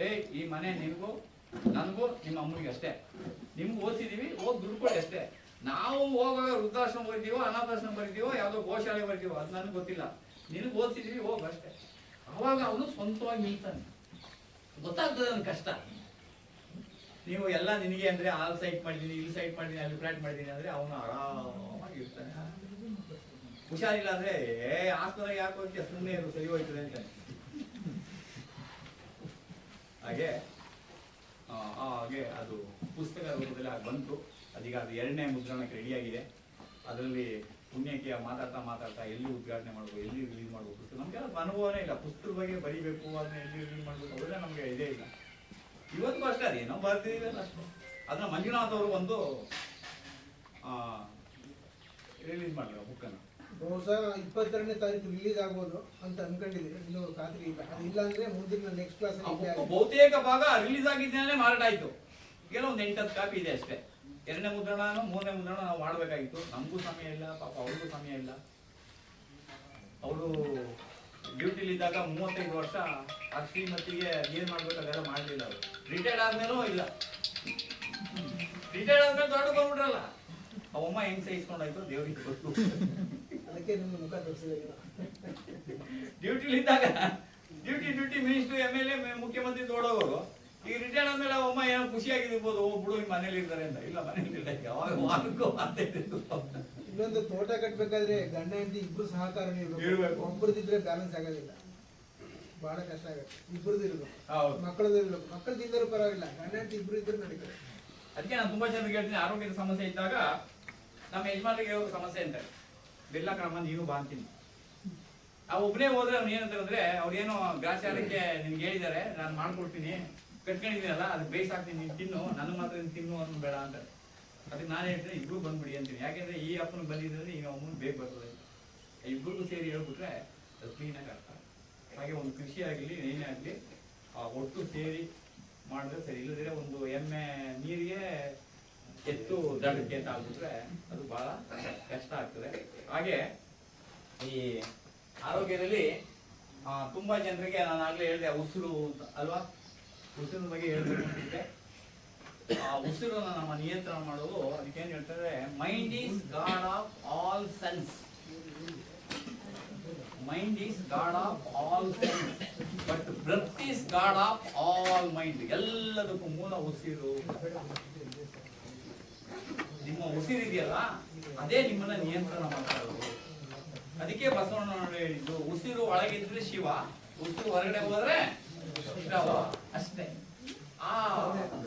ಏ ಈ ಮನೆ ನಿಮಗೂ, ನನಗೂ, ನಿಮ್ಮ ಅಮ್ಮನಿಗೆ ಅಷ್ಟೇ. ನಿಮ್ಗೆ ಓದಿಸಿದೀವಿ ಹೋಗಿ ದುಡ್ಡು ಕೊಡಿ ಅಷ್ಟೇ. ನಾವು ಹೋಗುವಾಗ ವೃದ್ಧಾಶ್ರಮ ಬರ್ತೀವೋ ಅನಾಥಾಶ್ರಮ ಬರಿತೀವೋ, ಯಾವುದೋ ಗೋಶಾಲೆ ಬರೀತೀವೋ, ಅದು ನನಗೆ ಗೊತ್ತಿಲ್ಲ. ನಿನಗೆ ಓದಿಸಿದೀವಿ, ಹೋಗಿ ಅಷ್ಟೇ. ಅವಾಗ ಅವನು ಸ್ವಂತವಾಗಿ ನಿಲ್ತಾನೆ. ಗೊತ್ತಾಗ್ತದೆ ನನ್ನ ಕಷ್ಟ. ನೀವು ಎಲ್ಲ ನಿನಗೆ ಅಂದ್ರೆ ಆಲ್ ಸೈಟ್ ಮಾಡಿದೀನಿ ಇಲ್ಲಿ ಸೈಟ್ ಮಾಡಿದೀನಿ, ಅಲ್ಲಿ ಫ್ಲಾಟ್ ಮಾಡಿದೀನಿ ಅಂದ್ರೆ ಅವನು ಆರಾಮಾಗಿ ಇರ್ತಾನೆ. ಹುಷಾರಿಲ್ಲ ಅಂದ್ರೆ, ಏ ಆಸ್ಪತ್ರೆಗೆ ಯಾಕೆ ಹೋಗ್ತೀಯ ಸುಮ್ಮನೆ ಇರು, ಸರಿ ಹೋಯ್ತದೆ ಅಂತ. ಹಾಗೆ ಹಾಗೆ ಅದು ಪುಸ್ತಕ ರೂಪದಲ್ಲಿ ಹಾಗೆ ಬಂತು. ಅದೀಗ ಅದು ಎರಡನೇ ಮುದ್ರಣಕ್ಕೆ ರೆಡಿಯಾಗಿದೆ ಅದರಲ್ಲಿ ಪುಣ್ಯಕ್ಕೆ ಮಾತಾಡ್ತಾ ಮಾತಾಡ್ತಾ ಎಲ್ಲಿ ಉದ್ಘಾಟನೆ ಮಾಡಬೇಕು, ಎಲ್ಲಿ ರಿಲೀಸ್ ಮಾಡಬೇಕು ಪುಸ್ತಕ? ನಮ್ಗೆ ಅದು ಅನುಭವನೇ ಇಲ್ಲ. ಪುಸ್ತಕದ ಬಗ್ಗೆ ಬರೀಬೇಕು, ಅದನ್ನ ಎಲ್ಲಿ ರಿಲೀಸ್ ಮಾಡಬೇಕು ಅವೆಲ್ಲ ನಮಗೆ ಇದೇ ಇಲ್ಲ. ಇವತ್ತು ಅಷ್ಟೇ ಅದೇನೋ ಬರ್ತಿದ್ದೀವಲ್ಲ ಅಷ್ಟೇ. ಅದನ್ನ ಮಂಜುನಾಥ್ ಅವರು ಒಂದು ರಿಲೀಸ್ ಮಾಡಿದ್ರು ಬುಕ್ಕನ್ನು ಬಹುಶಃ ಇಪ್ಪತ್ತೆರಡನೇ ತಾರೀಕು ರಿಲೀಸ್ ಆಗ್ಬೋದು ಅಂತ ಅನ್ಕೊಂಡಿದ್ದೀನಿ. ಇನ್ನು ಖಾತ್ರಿ ಇಲ್ಲ. ಅದು ಇಲ್ಲ ಅಂದ್ರೆ ಮುಂದಿನ ನೆಕ್ಸ್ಟ್ ಕ್ಲಾಸ್ ಬಹುತೇಕ ಭಾಗ ರಿಲೀಸ್ ಆಗಿದ್ದೇನೆ ಮಾರಾಟ ಆಯ್ತು. ಕೆಲವೊಂದು ಒಂದು ಎಂಟತ್ತು ಕಾಪಿ ಇದೆ ಅಷ್ಟೇ. ಎರಡನೇ ಮುದ್ರಣ ಮೂರನೇ ಮುದ್ರಣ ನಾವು ಮಾಡಬೇಕಾಗಿತ್ತು. ನಮಗೂ ಸಮಯ ಇಲ್ಲ ಪಾಪ ಅವ್ರಿಗೂ ಸಮಯ ಇಲ್ಲ. ಅವರು ಡ್ಯೂಟಿಲಿ ಇದ್ದಾಗ ಮೂವತ್ತೈದು ವರ್ಷ ಆ ಶ್ರೀಮತಿಗೆ ಏನ್ ಮಾಡ್ಬೇಕು ಅದೆಲ್ಲ ಮಾಡಲಿಲ್ಲ ಅವರು. ರಿಟೈರ್ಡ್ ಆದ್ಮೇಲೂ ಇಲ್ಲ. ರಿಟೈರ್ಡ್ ಆದ್ಮೇಲೆ ದೊಡ್ಡ ಬಂದ್ಬಿಟ್ರಲ್ಲ. ಅವಮ್ಮ ಹೆಂಗ್ ಸಹಿಸ್ಕೊಂಡಾಯ್ತು? ದೇವ್ರಿಗೆ ಗೊತ್ತು. ಅದಕ್ಕೆ ನಿಮ್ಮ ಮುಖ ತೋರಿಸಿದಾಗ ಡ್ಯೂಟಿಲಿ ಇದ್ದಾಗ duty duty minister M L A ಮುಖ್ಯಮಂತ್ರಿ ದೊಡ್ಡವರು. ಈಗ ರಿಟೈರ್ಡ್ ಆದ್ಮೇಲೆ ಅವಮ್ಮ ಏನೋ ಖುಷಿಯಾಗಿರ್ಬೋದು ಓ ಬಿಡು ಮನೇಲಿ ಇರ್ತಾರೆ ಅಂತ. ಇಲ್ಲ ಮನೇಲಿ ಇಲ್ಲ ಯಾವಾಗ ವಾರಕ್ಕೂ ಮಾತಾಡಿದ್ದು ಇನ್ನೊಂದು ತೋಟ ಕಟ್ಬೇಕಾದ್ರೆ ಗಂಡ ಹೆಂಡತಿ ಇಬ್ರು ಸಹಕಾರ ನೀಡಬೇಕು ಒಬ್ಬರದಿದ್ರೆ ಬ್ಯಾಲೆನ್ಸ್ ಆಗೋದಿಲ್ಲ. ಬಹಳ ಕಷ್ಟ ಆಗುತ್ತೆ. ಇಬ್ಬರದ್ದು ಇರಬೇಕು. ಮಕ್ಕಳದ್ದು ಇರಬೇಕು. ಮಕ್ಕಳ ತಿಂದರೂ ಪರವಾಗಿಲ್ಲ. ಗಂಡ ಹೆಂಡತಿ ಇಬ್ರು ಇದ್ರೆ ನಡೀತಾರೆ ಅದಕ್ಕೆ ನಾನು ತುಂಬಾ ಜನರಿಗೆ ಹೇಳ್ತೀನಿ ಆರೋಗ್ಯದ ಸಮಸ್ಯೆ ಇದ್ದಾಗ ನಮ್ಮ ಯಜಮಾನರಿಗೆ ಸಮಸ್ಯೆ ಅಂತ. ಬೆಲ್ಲ ಕ್ರಮ ನೀವು ಬಾ ಅಂತೀನಿ. ಆ ಒಬ್ಬನೇ ಹೋದ್ರೆ ಅವ್ನು ಏನಂತಾರೆ ಅಂದ್ರೆ ಅವ್ರೇನೋ ಗ್ರಾಚಾರಕ್ಕೆ ನಿನ್ಗೆ ಹೇಳಿದ್ದಾರೆ ನಾನು ಮಾಡ್ಕೊಡ್ತೀನಿ. ಕಟ್ಕೊಂಡಿದ್ದೀನಲ್ಲ ಅದಕ್ಕೆ ಬೇಯಿಸಾಕ್ತೀನಿ ನೀನು ತಿನ್ನು. ನನಗೆ ಮಾತ್ರ ನೀನು ತಿನ್ನು ಅನ್ನೋ ಬೇಡ ಅಂತಾರೆ ಅದಕ್ಕೆ ನಾನು ಹೇಳ್ತೀನಿ, ಇಬ್ರು ಬಂದ್ಬಿಡಿ ಅಂತೀನಿ. ಯಾಕೆಂದ್ರೆ ಈ ಅಪ್ಪನ ಬಂದಿದ್ರೆ ಈಗ ಅಮ್ಮನ ಬೇಗ ಬರ್ತದೆ. ಇಬ್ಬರಿಗೂ ಸೇರಿ ಹೇಳ್ಬಿಟ್ರೆ ಅದು ಕ್ಲೀನಾಗಿ ಅರ್ಥ ಹಾಗೆ ಒಂದು ಕೃಷಿ ಆಗಲಿ ಏನೇ ಆಗಲಿ, ಆ ಒಟ್ಟು ಸೇರಿ ಮಾಡಿದ್ರೆ ಸರಿ. ಇಲ್ಲದ್ರೆ ಒಂದು ಎಮ್ಮೆ ನೀರಿಗೆ ಎತ್ತು ದಡಕ್ಕೆ ಅಂತ ಆಗ್ಬಿಟ್ರೆ ಅದು ಬಹಳ ಕಷ್ಟ ಆಗ್ತದೆ. ಹಾಗೆ ಈ ಆರೋಗ್ಯದಲ್ಲಿ ತುಂಬಾ ಜನರಿಗೆ ನಾನು ಆಗ್ಲೇ ಹೇಳಿದೆ ಉಸಿರು ಅಂತ ಅಲ್ವಾ? ಉಸಿರಿನ ಬಗ್ಗೆ ಹೇಳ್ಬೇಕು ಆ ಉಸಿರನ್ನ ನಮ್ಮ ನಿಯಂತ್ರಣ ಮಾಡೋದು ಅದಕ್ಕೇನು ಹೇಳ್ತಾರೆ mind is god of all sense mind is god of all sense but breath is god of all mind ಎಲ್ಲದಕ್ಕೂ ಮೂಲ ಉಸಿರು. ನಿಮ್ಮ ಉಸಿರಿದೆಯಲ್ಲ, ಅದೇ ನಿಮ್ಮನ್ನ ನಿಯಂತ್ರಣ ಮಾಡ್ತಾ ಅದಕ್ಕೆ ಬಸವಣ್ಣ ಹೇಳಿದ್ದು, ಉಸಿರು ಒಳಗಿದ್ರೆ ಶಿವ, ಉಸಿರು ಹೊರಗಡೆ ಹೋದ್ರೆ ಅಷ್ಟೇ. ಆ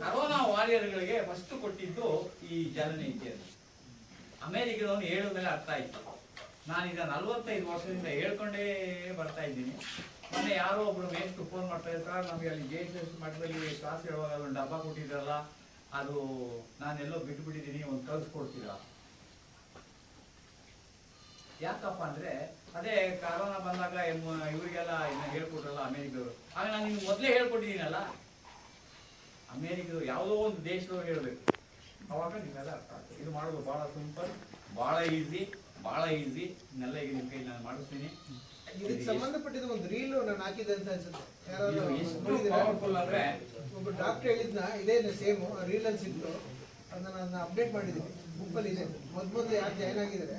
ಕರೋನಾ ವಾರಿಯರ್ಗಳಿಗೆ ಫಸ್ಟ್ ಕೊಟ್ಟಿದ್ದು ಈ ಜನನೀತಿಯನ್ನು ಅಮೇರಿಕದವನು ಹೇಳಿದ ಮೇಲೆ ಅರ್ಥ ಆಯ್ತು. ನಾನೀಗ ನಲ್ವತ್ತೈದು ವರ್ಷದಿಂದ ಹೇಳ್ಕೊಂಡೇ ಬರ್ತಾ ಇದ್ದೀನಿ. ಮೊನ್ನೆ ಯಾರೋ ಒಬ್ರು ಮೇಸ್ಟ್ ಫೋನ್ ಮಾಡ್ತಾ ಇರ್ತಾರೆ ನಮಗೆ ಅಲ್ಲಿ ಜೆ ಎಸ್ ಮಠದಲ್ಲಿ ಕ್ಲಾಸ್ ಹೇಳುವಾಗ ಒಂದು ಡಬ್ಬ ಕೊಟ್ಟಿದ್ರಲ್ಲ, ಅದು ನಾನೆಲ್ಲೋ ಬಿಟ್ಬಿಟ್ಟಿದ್ದೀನಿ, ಒಂದು ಕಳಿಸ್ಕೊಡ್ತೀರಾ? ಯಾಕಪ್ಪ ಅಂದ್ರೆ, ಅದೇ ಕರೋನಾ ಬಂದಾಗ ಇವರಿಗೆಲ್ಲ ಹೇಳ್ಕೊಟ್ರಲ್ಲ ಅಮೇರಿಕವರು ಆಗ ನಾನು ನಿಮ್ಗೆ ಮೊದಲೇ ಹೇಳ್ಕೊಟ್ಟಿದ್ದೀನಲ್ಲ ಅಮೆರಿಕದವ್ರು ಯಾವುದೋ ಒಂದು ದೇಶದೊಳಗೆ ಹೇಳಬೇಕು. ಅವಾಗ ನಿಮ್ಮೆಲ್ಲ ಅರ್ಥ ಆಗ್ತದೆ ಇದು ಮಾಡೋದು ಭಾಳ ಸಿಂಪಲ್ ಭಾಳ ಈಸಿ ಭಾಳ ಈಸಿ. ಇನ್ನೆಲ್ಲ ಈಗ ನಿಮ್ಮ ಕೈಲಿ ನಾನು ಮಾಡಿಸ್ತೀನಿ. ಇದಕ್ಕೆ ಸಂಬಂಧಪಟ್ಟಿದ ಒಂದು ರೀಲ್ ನಾನು ಹಾಕಿದ್ದೆ ಅಂತ ಅನ್ಸುತ್ತೆ. ಯಾರಾದ್ರೂ ಪವರ್ಫುಲ್ ಅಂದ್ರೆ ಒಬ್ಬ ಡಾಕ್ಟರ್ ಹೇಳಿದ್ನ ಇದೇ ಸೇಮ್ ರೀಲ್ ಅಲ್ಲಿ ಸಿಕ್ತು. ಅದನ್ನ ನಾನು ಅಪ್ಡೇಟ್ ಮಾಡಿದ್ದೀನಿ. ಬುಕ್ಕಲ್ಲಿ ಇದೆ. ಮೊದ್ ಮೊದಲು ಯಾರು ಜಾಯ್ನ್ ಆಗಿದ್ರೆ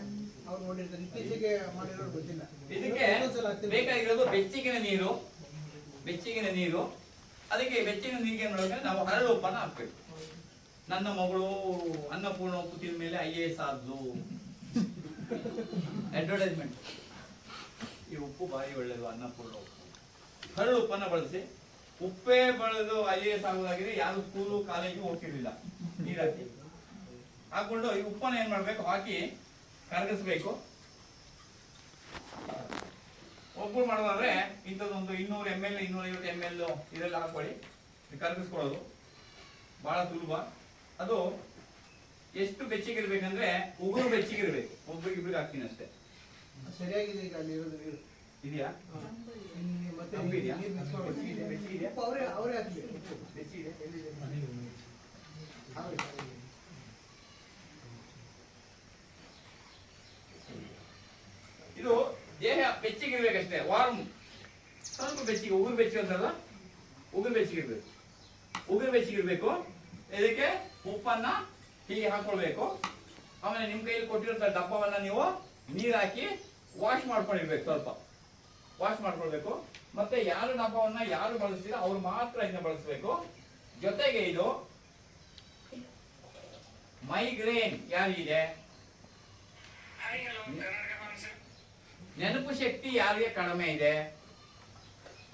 ಅವ್ರು ನೋಡಿರ್ತಾರೆ. ಇತ್ತೀಚೆಗೆ ಮಾಡಿರೋರು ಗೊತ್ತಿಲ್ಲ. ಇದಕ್ಕೆ. ಬೇಕಾಗಿರೋದು ಬೆಚ್ಚಗಿನ ನೀರು. ಬೆಚ್ಚಗಿನ ನೀರು. ಅದಕ್ಕೆ ಬೆಚ್ಚಿನ ನೀರಿಗೆ ನೋಡಿದ್ರೆ ನಾವು ಹರಳು ಉಪ್ಪನ್ನ ಹಾಕ್ಬೇಕು ನನ್ನ ಮಗಳು ಅನ್ನಪೂರ್ಣ ಉಪ್ಪು ತಿಂದ ಮೇಲೆ ಐ ಎ ಎಸ್ ಆದ್ಲು. ಅಡ್ವರ್ಟೈಸ್ಮೆಂಟ್ ಈ ಉಪ್ಪು ಬಾರಿ ಒಳ್ಳೆಯದು ಅನ್ನಪೂರ್ಣ ಉಪ್ಪು. ಹರಳು ಉಪ್ಪನ್ನ ಬಳಸಿ, ಉಪ್ಪೇ ಬಳದು ಐ ಎ ಎಸ್ ಆಗೋದಾಗಿದೆ ಯಾರು ಸ್ಕೂಲು ಕಾಲೇಜು ಹೋಗ್ತಿರ್ಲಿಲ್ಲ. ನೀರಾಕಿ ಹಾಕಿ ಹಾಕೊಂಡು ಈ ಉಪ್ಪನ್ನ ಏನ್ ಮಾಡ್ಬೇಕು? ಹಾಕಿ ಕರಗಿಸ್ಬೇಕು. ಒಬ್ಬರು ಮಾಡೋದಾದ್ರೆ ಇಂಥದ್ದೊಂದು ಇನ್ನೂರು ಎಂ ಎಲ್ ಇನ್ನೂರೈವತ್ತು ಎಂ ಎಲ್ ಇದೆಲ್ಲ ಹಾಕೊಳ್ಳಿ. ಕರಗಿಸ್ಕೊಳ್ಳೋದು ಬಹಳ ಸುಲಭ. ಅದು ಎಷ್ಟು ಬೆಚ್ಚಗಿರ್ಬೇಕಂದ್ರೆ ಉಗುರು ಬೆಚ್ಚಗಿರ್ಬೇಕು. ಒಬ್ರಿಗಿಬ್ರಿಗೆ ಹಾಕ್ತೀನಿ ಅಷ್ಟೇ. ಸರಿಯಾಗಿದೆ ಈಗ ಅಲ್ಲಿ ಇರೋದು ನೀರು. ಇದೆಯಾ? ಅವರೇ ಅವರೇ ಹಾಕಿದೆ ಬೆಚ್ಚಿಗೆ ಎಲ್ಲಿದೆ ಅವರೇ. ಇದು ಬೆಚ್ಚಗಿರ್ಬೇಕಷ್ಟೇ ವಾರ್ಮ್ ಸ್ವಲ್ಪ ಬೆಚ್ಚಿಗೆ ಉಗುರು ಬೆಚ್ಚಗೆ ಅಂತಲ್ಲ? ಉಗುರು ಬೆಚ್ಚಗಿರ್ಬೇಕು ಉಗುರು ಬೆಚ್ಚಗಿರ್ಬೇಕು ಇದಕ್ಕೆ ಉಪ್ಪನ್ನ ಹೀಗೆ ಹಾಕೊಳ್ಬೇಕು. ಆಮೇಲೆ ನಿಮ್ಮ ಕೈಯಲ್ಲಿ ಕೊಟ್ಟಿರೋ ಡಬ್ಬವನ್ನ ನೀವು ನೀರ್ ಹಾಕಿ ವಾಶ್ ಮಾಡ್ಕೊಂಡಿರ್ಬೇಕು ಸ್ವಲ್ಪ. ವಾಶ್ ಮಾಡ್ಕೊಳ್ಬೇಕು. ಮತ್ತೆ ಯಾರು ಡಬ್ಬವನ್ನ ಯಾರು ಬಳಸ್ತೀರ ಅವ್ರು ಮಾತ್ರ ಇದನ್ನ ಬಳಸಬೇಕು. ಜೊತೆಗೆ ಇದು ಮೈಗ್ರೇನ್ ಯಾರಿಗಿದೆ? ನೆನಪು ಶಕ್ತಿ ಯಾರಿಗೆ ಕಡಿಮೆ ಇದೆ?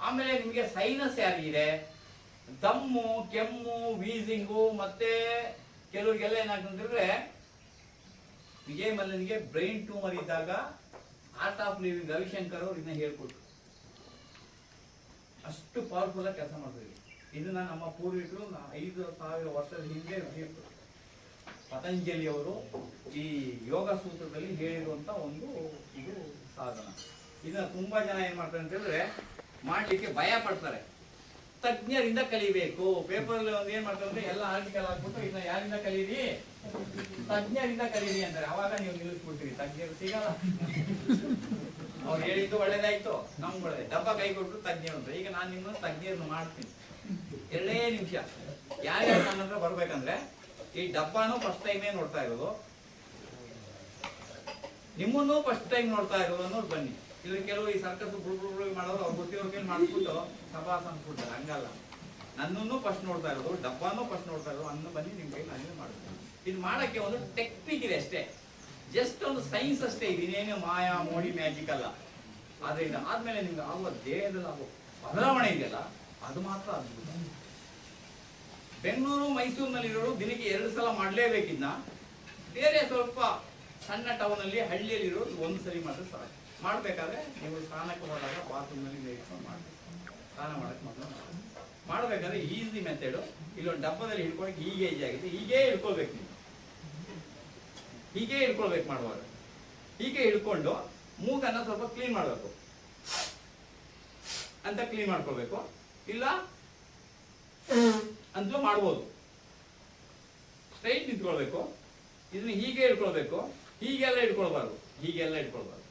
ಆಮೇಲೆ ನಿಮಗೆ ಸೈನಸ್ ಯಾರಿಗಿದೆ? ದಮ್ಮು, ಕೆಮ್ಮು ವೀಸಿಂಗು ಮತ್ತೆ ಕೆಲವರಿಗೆಲ್ಲ ಏನಾಗ್ತಂದ್ರೆ ವಿಜಯ್ ಮಲ್ಲನಿಗೆ ಬ್ರೈನ್ ಟ್ಯೂಮರ್ ಇದ್ದಾಗ ಆರ್ಟ್ ಆಫ್ ಲಿವಿಂಗ್ ರವಿಶಂಕರ್ ಅವರು ಇದನ್ನ ಹೇಳ್ಕೊಟ್ರು. ಅಷ್ಟು ಪವರ್ಫುಲ್ ಆಗಿ ಕೆಲಸ ಮಾಡಿದ್ರು ಇದನ್ನ ನಮ್ಮ ಪೂರ್ವಿಕರು ಐದು ಸಾವಿರ ವರ್ಷದ ಹಿಂದೆ. ಪತಂಜಲಿ ಅವರು ಈ ಯೋಗ ಸೂತ್ರದಲ್ಲಿ ಹೇಳಿರುವಂತ ಒಂದು ಇದು ಸಾಧನ. ಇದನ್ನ ತುಂಬಾ ಜನ ಏನ್ ಮಾಡ್ತಾರೆ ಅಂತ ಹೇಳಿದ್ರೆ ಮಾಡ್ಲಿಕ್ಕೆ ಭಯ ಪಡ್ತಾರೆ. ತಜ್ಞರಿಂದ ಕಲಿಬೇಕು. ಪೇಪರ್ ಒಂದು ಏನ್ ಮಾಡ್ತಾರೆ ಅಂದ್ರೆ ಎಲ್ಲ ಆರ್ಟಿಕಲ್ ಹಾಕ್ಬಿಟ್ಟು ಇದನ್ನ ಯಾರಿಂದ ಕಲೀರಿ? ತಜ್ಞರಿಂದ ಕಲೀರಿ ಅಂತಾರೆ. ಅವಾಗ ನೀವು ನಿಲ್ಲಿಸ್ಬಿಡ್ತೀರಿ. ತಜ್ಞರು ಸಿಗಲ್ಲ. ಅವ್ರು ಹೇಳಿದ್ದು ಒಳ್ಳೇದಾಯ್ತು. ನಮ್ಗೆ ಒಳ್ಳೇದು ಡಬ್ಬ ಕೈ ಕೊಟ್ಟು ತಜ್ಞರು ಅಂತ. ಈಗ ನಾನು ನಿಮ್ಮನ್ನು ತಜ್ಞರನ್ನು ಮಾಡ್ತೀನಿ. ಎರಡೇ ನಿಮಿಷ. ಯಾರ್ಯಾರು ನನ್ನ ಹತ್ರ ಬರ್ಬೇಕಂದ್ರೆ ಈ ಡಬ್ಬಾನು ಫಸ್ಟ್ ಟೈಮೇ ನೋಡ್ತಾ ಇರೋದು. ನಿಮ್ಮನ್ನು ಫಸ್ಟ್ ಟೈಮ್ ನೋಡ್ತಾ ಇರೋದನ್ನು ಬನ್ನಿ. ಇಲ್ಲಿ ಕೆಲವು ಈ ಸರ್ಕಸ್ ಬುಡ್ ಮಾಡೋರು, ಅವ್ರು ಗೊತ್ತಿರೋ ಏನು ಮಾಡಿಸ್ಬಿಟ್ಟು ಸಭಾಸ ಅನ್ಸ್ಬಿಡ್ತಾರೆ. ಹಂಗಲ್ಲ. ನನ್ನನ್ನು ಫಸ್ಟ್ ನೋಡ್ತಾ ಇರೋದು ಡಬ್ಬಾನು ಫಸ್ಟ್ ನೋಡ್ತಾ ಇರೋದು ಅನ್ನು ಬನ್ನಿ, ನಿಮ್ ಕೈಲಿ ನಾನೇ ಮಾಡ್ತೀನಿ? ಇದು ಮಾಡೋಕ್ಕೆ ಒಂದು ಟೆಕ್ನಿಕ್ ಇದೆ ಅಷ್ಟೇ. ಜಸ್ಟ್ ಒಂದು ಸೈನ್ಸ್ ಅಷ್ಟೇ ಇದೇನು ಮಾಯಾ, ಮೋಡಿ ಮ್ಯಾಜಿಕ್ ಅಲ್ಲ. ಆದ್ರೆ ಇದು ಆದ್ಮೇಲೆ ನಿಮ್ಗೆ ಆಗುವ ದೇಹದಲ್ಲಿ ಆಗುವ ಬದಲಾವಣೆ ಇದೆಯಲ್ಲ, ಅದು ಮಾತ್ರ ಅದ್ಭುತ. ಬೆಂಗಳೂರು, ಮೈಸೂರಿನಲ್ಲಿರೋರು ದಿನಕ್ಕೆ ಎರಡು ಸಲ ಮಾಡಲೇಬೇಕಿದ್ನ ಬೇರೆ ಸ್ವಲ್ಪ ಸಣ್ಣ ಟೌನ್ ಅಲ್ಲಿ ಹಳ್ಳಿಯಲ್ಲಿ ಇರೋದು ಒಂದು ಸರಿ ಮಾತ್ರ ಸಾಕು. ಮಾಡ್ಬೇಕಾದ್ರೆ ನೀವು ಸ್ನಾನಕ್ಕೆ ಹೋದಾಗ ಬಾತ್ರೂಮ್ನಲ್ಲಿ ಇಟ್ಕೊಂಡು ಮಾಡ್ಬೇಕು. ಸ್ನಾನ ಮಾಡಕ್ಕೆ ಮೊದಲು ಮಾಡಬೇಕಾದ್ರೆ ಈಸಿ ಮೆಥಡು ಇಲ್ಲೊಂದು ಡಬ್ಬದಲ್ಲಿ ಹಿಡ್ಕೊಳಕ್ಕೆ ಹೀಗೆ ಈಜಿ ಆಗಿದೆ. ಹೀಗೆ ಹಿಡ್ಕೊಳ್ಬೇಕು ನೀವು. ಹೀಗೆ ಹಿಡ್ಕೊಳ್ಬೇಕು ಮಾಡುವಾಗ. ಹೀಗೆ ಹಿಡ್ಕೊಂಡು ಮೂಗನ್ನ ಸ್ವಲ್ಪ ಕ್ಲೀನ್ ಮಾಡಬೇಕು. ಅಂತ ಕ್ಲೀನ್ ಮಾಡ್ಕೊಳ್ಬೇಕು. ಇಲ್ಲ ಅಂತಲೂ ಮಾಡ್ಬೋದು. ಸ್ಟ್ರೈಟ್ ನಿಂತ್ಕೊಳ್ಬೇಕು. ಇದನ್ನ ಹೀಗೆ ಇಟ್ಕೊಳ್ಬೇಕು ಹೀಗೆಲ್ಲ ಇಟ್ಕೊಳ್ಬಾರ್ದು ಹೀಗೆಲ್ಲ ಇಟ್ಕೊಳ್ಬಾರ್ದು.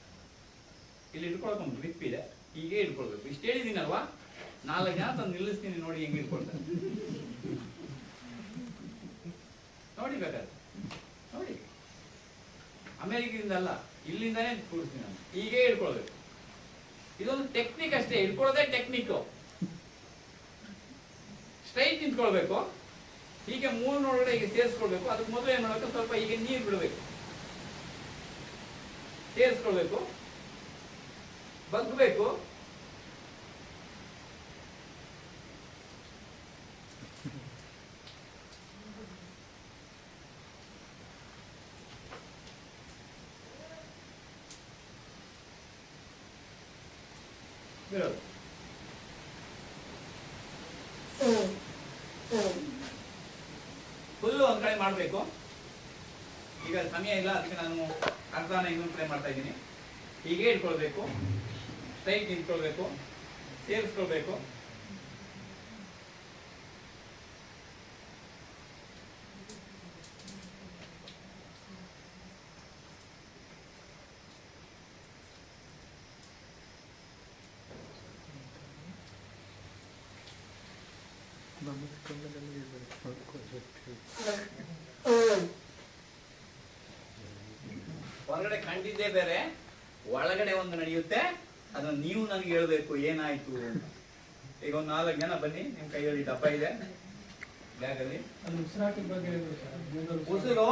ಇಲ್ಲಿ ಇಟ್ಕೊಳಕ್ ಒಂದು ಗ್ರಿಪ್ ಇದೆ, ಹೀಗೆ ಇಟ್ಕೊಳ್ಬೇಕು. ಇಷ್ಟು ಹೇಳಿದ್ದೀನಲ್ವಾ ನಾಲ್ಕು ಜನ ತಂದು ನಿಲ್ಲಿಸ್ತೀನಿ ನೋಡಿ ಹೆಂಗೆ ಇಟ್ಕೊಳ್ತಾರೆ ನೋಡಿ ಬೇಕಾದ್ರೆ, ನೋಡಿ. ಅಮೇರಿಕದಿಂದ ಅಲ್ಲ, ಇಲ್ಲಿಂದಾನೇ ಕೂರಿಸ್ತೀನಿ ನಾನು. ಹೀಗೆ ಇಟ್ಕೊಳ್ಬೇಕು. ಇದೊಂದು ಟೆಕ್ನಿಕ್ ಅಷ್ಟೇ, ಇಟ್ಕೊಳ್ಳೋದೇ ಟೆಕ್ನಿಕ್ಕು ಸ್ಟ್ರೈಟ್ ನಿಂತ್ಕೊಳ್ಬೇಕು. ಹೀಗೆ ಮೂರು ನೋಡಿ ಹೀಗೆ ಸೇರಿಸ್ಕೊಳ್ಬೇಕು. ಅದಕ್ಕೆ ಮೊದಲು ಏನು ಮಾಡಬೇಕು? ಸ್ವಲ್ಪ ಹೀಗೆ ನೀರು ಬಿಡಬೇಕು. ಸೇರಿಸ್ಕೊಳ್ಬೇಕು ಬಗ್ಬೇಕು ಫುಲ್ಲು ಒಂದ್ ಕಡೆ ಮಾಡಬೇಕು. ಈಗ ಸಮಯ ಇಲ್ಲ ಅದಕ್ಕೆ ನಾನು ಅರ್ಧನ ಇನ್ನೊಂದು ಕಡೆ ಮಾಡ್ತಾ ಇದ್ದೀನಿ. ಹೀಗೆ ಇಟ್ಕೊಳ್ಬೇಕು ಟೈಟ್ ನಿಂತ್ಕೊಳ್ಬೇಕು ಸೇರಿಸ್ಕೊಳ್ಬೇಕು. ಹೊರಗಡೆ ಕಂಡಿದ್ದೇ ಬೇರೆ ಒಳಗಡೆ ಒಂದು ನಡೆಯುತ್ತೆ ಅದನ್ನ ನೀವು ನನಗೆ ಹೇಳ್ಬೇಕು ಏನಾಯ್ತು ಅಂತ. ಈಗ ಒಂದು ನಾಲ್ಕು ಜನ ಬನ್ನಿ ನಿಮ್ ಕೈಯಲ್ಲಿ ಡಬ್ಬ ಇದೆ. ಬ್ಯಾಗಲ್ಲಿ. ಉಸಿರು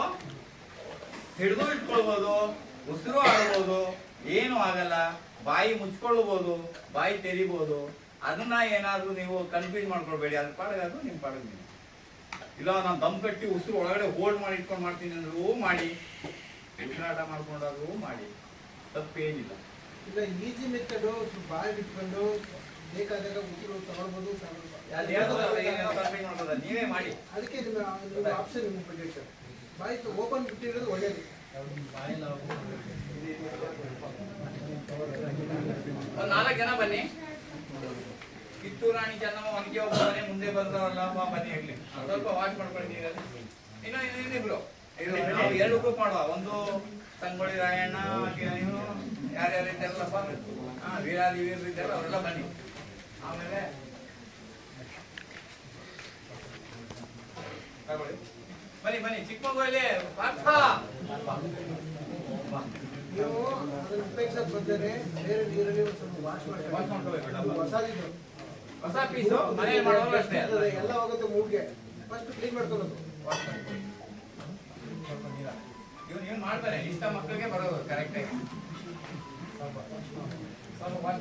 ಹಿಡಿದು ಇಟ್ಕೊಳ್ಬೋದು ಉಸಿರು ಆಡ್ಬೋದು ಏನು ಆಗಲ್ಲ. ಬಾಯಿ ಮುಚ್ಕೊಳ್ಬೋದು ಬಾಯಿ ತೆರಿಬೋದು. ಅದನ್ನ ಏನಾದ್ರೂ ನೀವು ಕನ್ಫ್ಯೂಸ್ ಮಾಡ್ಕೊಳ್ಬೇಡಿ. ಅದ್ರ ಪಾಡಿಗೆ ಅದು ನಿಮ್ ಪಾಡಿಗೆ ಇಲ್ಲ ನಾನು ದಮ್ ಕಟ್ಟಿ ಉಸಿರು ಒಳಗಡೆ ಹೋಲ್ಡ್ ಮಾಡಿ ಇಟ್ಕೊಂಡು ಮಾಡ್ತೀನಿ ಅಂದ್ರೂ ಮಾಡಿ. ಉಸಿರಾಟ ಮಾಡ್ಕೊಂಡಾದ್ರೂ ಮಾಡಿ. ತಪ್ಪೇನಿಲ್ಲ. ಇಲ್ಲ ಈಜಿ ಮೆಥಡ್ ಬಾಯಿ ಬಿಟ್ಕೊಂಡು ಬೇಕಾದಾಗ ಉಸಿರು ತಗೊಳ್ಬೋದು ನೀವೇ ಮಾಡಿ. ಅದಕ್ಕೆ ನಿಮ್ಮ ಆಪ್ಷನ್ ನಿಮ್ಗೆ ಬಿಟ್ಟಿರ್ತಾರೆ ಬಾಯಿ ಓಪನ್ ಬಿಟ್ಟಿರೋದು ಒಳ್ಳೇದು. ನಾಲ್ಕು ಜನ ಬನ್ನಿ. ಕಿತ್ತೂರು ರಾಣಿ ಚೆನ್ನಮ್ಮ ಒಂದೇ ಒಬ್ಬ ಮನೆ ಮುಂದೆ ಬಂದವಲ್ಲ ಬಾ ಬನ್ನಿ ಆಗ್ಲಿ ಸ್ವಲ್ಪ ವಾಚ್ ಮಾಡ್ಕೊಂಡು ನೀರಲ್ಲಿ ಇನ್ನು ಇನ್ನಿಬ್ರು ಇರ್ಲಿ, ನಾವು ಎರಡು ಗ್ರೂಪ್ ಮಾಡುವ. ಒಂದು ಸಂಗೊಳ್ಳಿ ರಾಯಣ್ಣ ನೀವು ಯಾರ್ಯಾರು ಇದ್ದಾರಲ್ಲಪ್ಪ ಹಾ ವೀರಾದಿ ವೀರರು ಇದ್ದಾರಲ್ಲ ಅವರೆಲ್ಲ ಬನ್ನಿ. ಆಮೇಲೆ ತಗೊಳ್ಳಿ. ಬನ್ನಿ ಬನ್ನಿ. ಚಿಕ್ಕಮಗಳೂರಲ್ಲಿ ಪಾರ್ಥ! ನೀವು ಅದನ್ನ ಉಪಯೋಗಿಸಕ್ ಬಂದರೆ ಬೇರೆ ನೀರಲ್ಲಿ ಒಂದು ಸ್ವಲ್ಪ ವಾಶ್ ಡಬ್ಬ. ಹೊಸದಿದ್ದು. ಹೊಸ ಪೀಸು ಮನೆಯಲ್ಲಿ ಮಾಡೋದು ಅಷ್ಟೇ. ಎಲ್ಲ ಹೋಗುತ್ತೆ ಮೂಗಿಗೆ ಫಸ್ಟ್ ಕ್ಲೀನ್ ಮಾಡ್ಕೊಳ್ಳೋದು. ಇವನು ಇವನು ಮಾಡ್ತಾನೆ ಇಷ್ಟ ಮಕ್ಕಳಿಗೆ ಬರೋದು ಕರೆಕ್ಟ್ ಆಗಿ. ಸ್ವಲ್ಪ ವಾಚ್